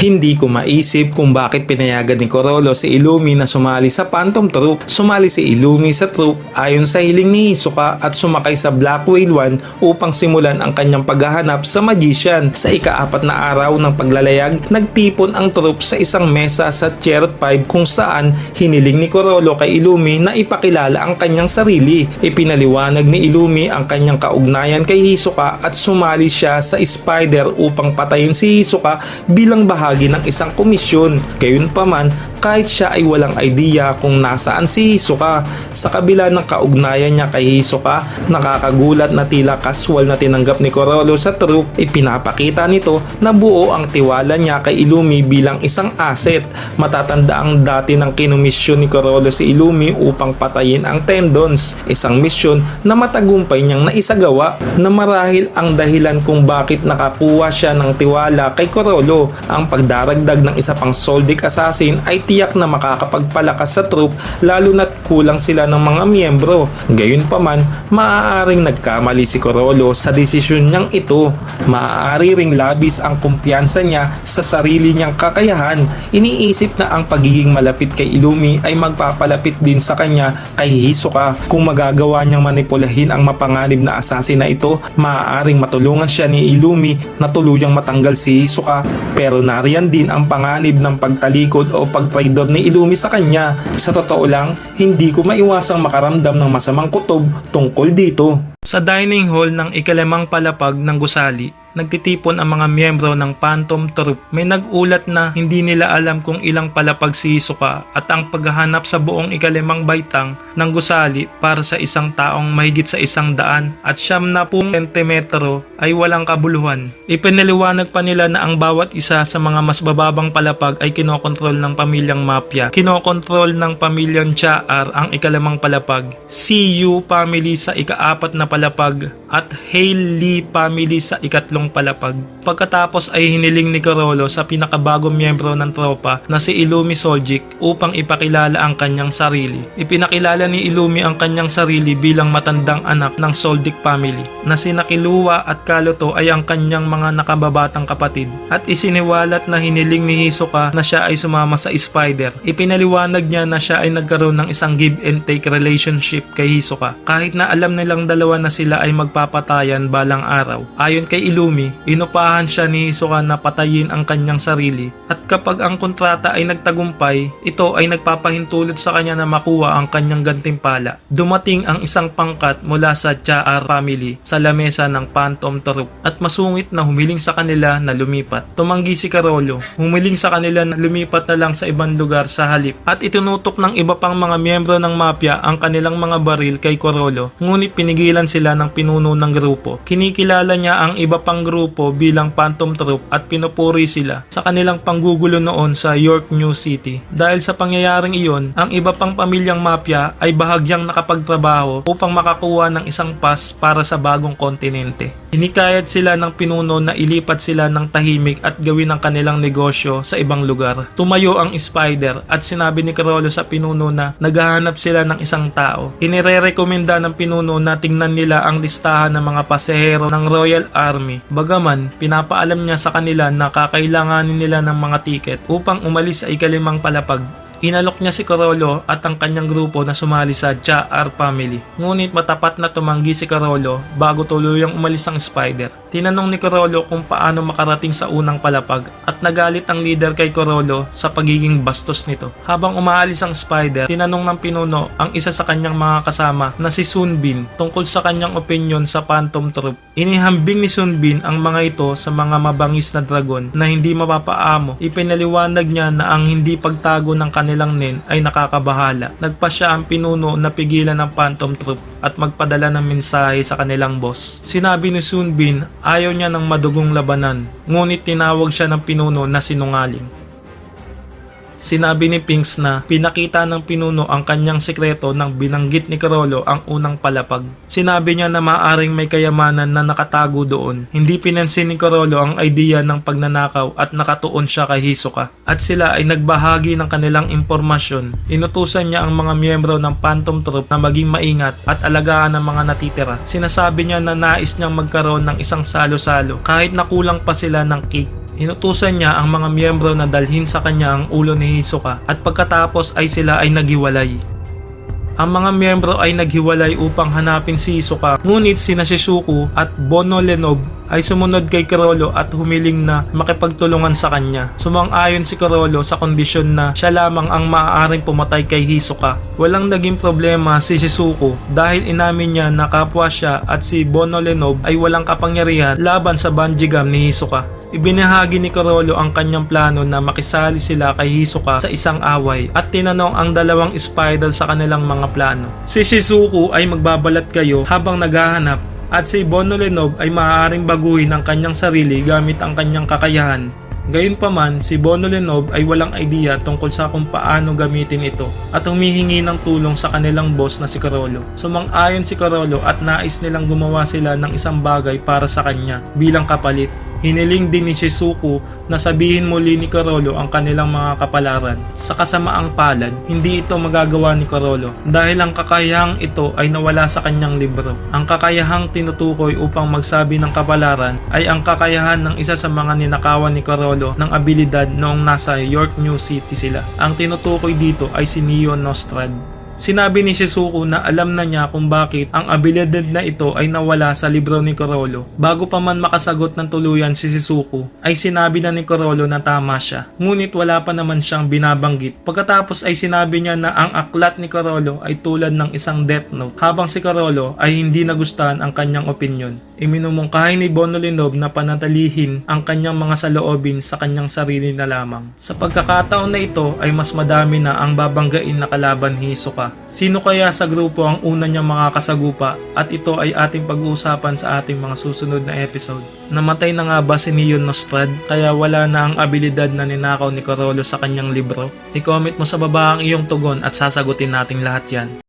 Hindi ko maisip kung bakit pinayagan ni Corolo si Illumi na sumali sa Phantom Troop. Sumali si Illumi sa troop ayon sa hiling ni Hisoka at sumakay sa Black Whale 1 upang simulan ang kanyang paghahanap sa Magician. Sa ikaapat na araw ng paglalayag, nagtipon ang troop sa isang mesa sa Chair 5 kung saan hiniling ni Corolo kay Illumi na ipakilala ang kanyang sarili. Ipinaliwanag ni Illumi ang kanyang kaugnayan kay Hisoka at sumali siya sa Spider upang patayin si Hisoka bilang bahagi ng isang komisyon. Gayunpaman, kahit siya ay walang idea kung nasaan si Hisoka. Sa kabila ng kaugnayan niya kay Hisoka, nakakagulat na tila kaswal na tinanggap ni Corolo sa troop, ipinapakita nito na buo ang tiwala niya kay Illumi bilang isang asset. Matatanda ang dati ng kinumisyon ni Corolo si Illumi upang patayin ang Tendons, isang misyon na matagumpay niyang naisagawa na marahil ang dahilan kung bakit nakakuha siya ng tiwala kay Corolo. Ang pagdaragdag ng isa pang Soldic Assassin ay tiyak na makakapagpalakas sa troop lalo na't kulang sila ng mga miyembro. Gayunpaman, maaaring nagkamali si Corolo sa desisyon niyang ito. Maaari ring labis ang kumpiyansa niya sa sarili niyang kakayahan. Iniisip na ang pagiging malapit kay Illumi ay magpapalapit din sa kanya kay Hisoka. Kung magagawa niyang manipulahin ang mapanganib na assassin na ito, maaaring matulungan siya ni Illumi na tuluyang matanggal si Hisoka. Pero nariyan din ang panganib ng pagtalikod o pagtraidor ni Illumi sa kanya. Sa totoo lang, hindi ko maiwasang makaramdam ng masamang kutob tungkol dito. Sa dining hall ng ikalimang palapag ng gusali, nagtitipon ang mga miyembro ng Phantom Troop. May nagulat na hindi nila alam kung ilang palapag si Hisoka at ang paghahanap sa buong ikalimang baitang ng gusali para sa isang taong mahigit sa isang daan at siyam na pung sentimetro ay walang kabuluhan. Ipinaliwanag pa nila na ang bawat isa sa mga mas bababang palapag ay kinokontrol ng pamilyang mafia. Kinokontrol ng pamilyang Chaar ang ikalimang palapag. CU family sa ikaapat na palapag at Hale Lee family sa ikatlong palapag. Pagkatapos ay hiniling ni Corolo sa pinakabagong miyembro ng tropa na si Illumi Soljic upang ipakilala ang kanyang sarili. Ipinakilala ni Illumi ang kanyang sarili bilang matandang anak ng Soldic family na si Nakiluwa at Kaloto ay ang kanyang mga nakababatang kapatid at isiniwalat na hiniling ni Hisoka na siya ay sumama sa Spider. Ipinaliwanag niya na siya ay nagkaroon ng isang give and take relationship kay Hisoka kahit na alam nilang dalawa na sila ay magpapatayan balang araw. Ayon kay Illumi, inupahan siya ni Hisoka na patayin ang kanyang sarili at kapag ang kontrata ay nagtagumpay, ito ay nagpapahintulot sa kanya na makuha ang kanyang gantimpala. Dumating ang isang pangkat mula sa Chaar family sa lamesa ng Phantom Troop at masungit na humiling sa kanila na lumipat. Tumanggi si Carolo, humiling sa kanila na lumipat na lang sa ibang lugar sa halip at itinutok ng iba pang mga miyembro ng mafia ang kanilang mga baril kay Corolo ngunit pinigilan sila ng pinuno ng grupo. Kinikilala niya ang iba pang grupo bilang Phantom Troop at pinupuri sila sa kanilang panggugulo noon sa York New City. Dahil sa pangyayaring iyon, ang iba pang pamilyang mafia ay bahagyang nakapagtrabaho upang makakuha ng isang pass para sa bagong kontinente. Hinikayat sila ng pinuno na ilipat sila ng tahimik at gawin ang kanilang negosyo sa ibang lugar. Tumayo ang Spider at sinabi ni Carolo sa pinuno na naghahanap sila ng isang tao. Inirerekomenda ng pinuno na tingnan nila ang listahan ng mga pasahero ng Royal Army. Bagaman, pinapaalam niya sa kanila na kakailanganin nila ng mga tiket upang umalis sa ikalimang palapag. Inalok niya si Carolo at ang kanyang grupo na sumali sa Chaar family. Ngunit matapat na tumanggi si Carolo bago tuluyang umalis ang Spider. Tinanong ni Carolo kung paano makarating sa unang palapag at nagalit ang leader kay Carolo sa pagiging bastos nito. Habang umaalis ang Spider, tinanong ng pinuno ang isa sa kanyang mga kasama na si Sunbin tungkol sa kanyang opinion sa Phantom Troop. Inihambing ni Sunbin ang mga ito sa mga mabangis na dragon na hindi mapapaamo. Ipinaliwanag niya na ang hindi pagtago ng kanilang nen ay nakakabahala. Nagpa siya ang pinuno na pigilan ng Phantom Troop at magpadala ng mensahe sa kanilang boss. Sinabi ni Sunbin ayaw niya ng madugong labanan, ngunit tinawag siya ng pinuno na sinungaling. Sinabi ni Pinks na pinakita ng pinuno ang kanyang sikreto nang binanggit ni Carolo ang unang palapag. Sinabi niya na maaring may kayamanan na nakatago doon. Hindi pinansin ni Carolo ang idea ng pagnanakaw at nakatuon siya kay Hisoka. At sila ay nagbahagi ng kanilang impormasyon. Inutusan niya ang mga miyembro ng Phantom Troop na maging maingat at alagaan ang mga natitira. Sinasabi niya na nais niyang magkaroon ng isang salo-salo kahit nakulang pa sila ng cake Inutusan niya ang mga miyembro na dalhin sa kanya ang ulo ni Hisoka at pagkatapos ay sila ay naghiwalay. Ang mga miyembro ay naghiwalay upang hanapin si Hisoka. Ngunit sina Shizuku at Bono Lenob ay sumunod kay Kirolo at humiling na makipagtulungan sa kanya. Sumang-ayon si Kirolo sa kondisyon na siya lamang ang maaaring pumatay kay Hisoka. Walang naging problema si Shizuku dahil inamin niya na kapwa siya at si Bono Lenob ay walang kapangyarihan laban sa Banjigam ni Hisoka. Ibinahagi ni Karolo ang kanyang plano na makisali sila kay Hisoka sa isang away at tinanong ang dalawang spiral sa kanilang mga plano. Si Shizuku ay magbabalat kayo habang naghahanap at si Bono Lenob ay maaaring baguhin ang kanyang sarili gamit ang kanyang kakayahan. Gayunpaman, si Bono Lenob ay walang idea tungkol sa kung paano gamitin ito at humihingi ng tulong sa kanilang boss na si Carolo. Sumang-ayon si Carolo at nais nilang gumawa sila ng isang bagay para sa kanya bilang kapalit. Hiniling din ni Shizuku na sabihin muli ni Carolo ang kanilang mga kapalaran. Sa kasamaang palad, hindi ito magagawa ni Carolo dahil ang kakayahang ito ay nawala sa kanyang libro. Ang kakayahang tinutukoy upang magsabi ng kapalaran ay ang kakayahan ng isa sa mga ninakawan ni Carolo ng abilidad noong nasa York New City sila. Ang tinutukoy dito ay si Neo Nostrad. Sinabi ni Shizuku na alam na niya kung bakit ang abilidad na ito ay nawala sa libro ni Corolo. Bago pa man makasagot ng tuluyan si Shizuku, ay sinabi na ni Corolo na tama siya. Ngunit wala pa naman siyang binabanggit. Pagkatapos ay sinabi niya na ang aklat ni Corolo ay tulad ng isang death note, habang si Corolo ay hindi nagustuhan ang kanyang opinion. Iminumungkahay ni Bono Linob na panatalihin ang kanyang mga saloobin sa kanyang sarili na lamang. Sa pagkakataon na ito ay mas madami na ang babanggain na kalaban ni Hisoka. Sino kaya sa grupo ang una niyang mga kasagupa at ito ay ating pag-uusapan sa ating mga susunod na episode. Namatay na nga ba si Neon Nostrad kaya wala na ang abilidad na ninakaw ni Corolo sa kanyang libro? I-comment mo sa baba ang iyong tugon at sasagutin nating lahat yan.